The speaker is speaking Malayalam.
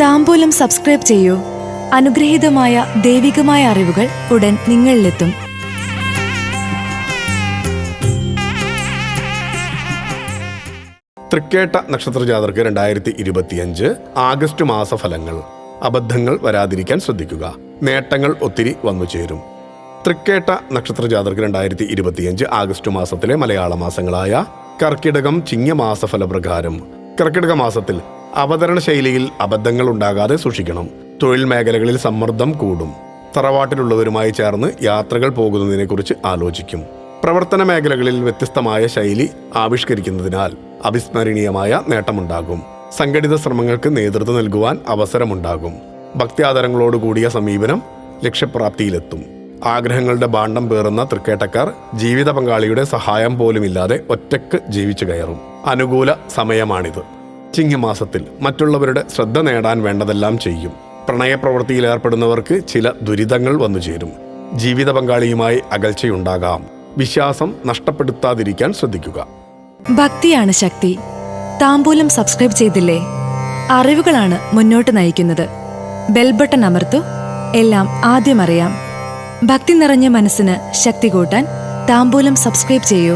താമ്പൂലം സബ്സ്ക്രൈബ് ചെയ്യൂ. അനുഗ്രഹീതമായ ദൈവികമായ അറിവുകൾ ഉടൻ നിങ്ങളിലെത്തും. തൃക്കേട്ട നക്ഷത്ര ജാതർക്ക് രണ്ടായിരത്തി ഇരുപത്തിയഞ്ച് ആഗസ്റ്റ് മാസ ഫലങ്ങൾ അബദ്ധങ്ങൾ വരാതിരിക്കാൻ ശ്രദ്ധിക്കുക. നേട്ടങ്ങൾ ഒത്തിരി വന്നു ചേരും. തൃക്കേട്ട നക്ഷത്ര ജാതർക്ക് രണ്ടായിരത്തി ഇരുപത്തിയഞ്ച് ആഗസ്റ്റ് മാസത്തിലെ മലയാള മാസങ്ങളായ കർക്കിടകം ചിങ്ങമാസ ഫലപ്രകാരം കർക്കിടക മാസത്തിൽ അവതരണ ശൈലിയിൽ അബദ്ധങ്ങൾ ഉണ്ടാകാതെ സൂക്ഷിക്കണം. തൊഴിൽ മേഖലകളിൽ സമ്മർദ്ദം കൂടും. തറവാട്ടിലുള്ളവരുമായി ചേർന്ന് യാത്രകൾ പോകുന്നതിനെക്കുറിച്ച് ആലോചിക്കും. പ്രവർത്തന മേഖലകളിൽ വ്യത്യസ്തമായ ശൈലി ആവിഷ്കരിക്കുന്നതിനാൽ അവിസ്മരണീയമായ നേട്ടമുണ്ടാകും. സംഘടിത ശ്രമങ്ങൾക്ക് നേതൃത്വം നൽകുവാൻ അവസരമുണ്ടാകും. ഭക്ത്യാദരങ്ങളോടുകൂടിയ സമീപനം ലക്ഷ്യപ്രാപ്തിയിലെത്തും. ആഗ്രഹങ്ങളുടെ ഭാണ്ഡം പേറുന്ന തൃക്കേട്ടക്കാർ ജീവിത പങ്കാളിയുടെ സഹായം പോലുമില്ലാതെ ഒറ്റയ്ക്ക് ജീവിച്ചു കയറും. അനുകൂല സമയമാണിത്. ചിങ്ങമാസത്തിൽ മറ്റുള്ളവരുടെ ശ്രദ്ധ നേടാൻ വേണ്ടതെല്ലാം ചെയ്യും. പ്രണയപ്രവൃത്തിയിൽ ഏർപ്പെടുന്നവർക്ക് ചില ദുരിതങ്ങൾ വന്നു ചേരും. ജീവിത പങ്കാളിയുമായി അകൽച്ചയുണ്ടാകാം. വിശ്വാസം നഷ്ടപ്പെടുത്താതിരിക്കാൻ ശ്രദ്ധിക്കുക. ഭക്തിയാണ് ശക്തി. താമ്പൂലം സബ്സ്ക്രൈബ് ചെയ്തില്ലേ? അറിവുകളാണ് മുന്നോട്ട് നയിക്കുന്നത്. ബെൽബട്ടൺ അമർത്തു. എല്ലാം ആദ്യം അറിയാം. ഭക്തി നിറഞ്ഞ മനസ്സിന് ശക്തി കൂട്ടാൻ താമ്പൂലം സബ്സ്ക്രൈബ് ചെയ്യൂ.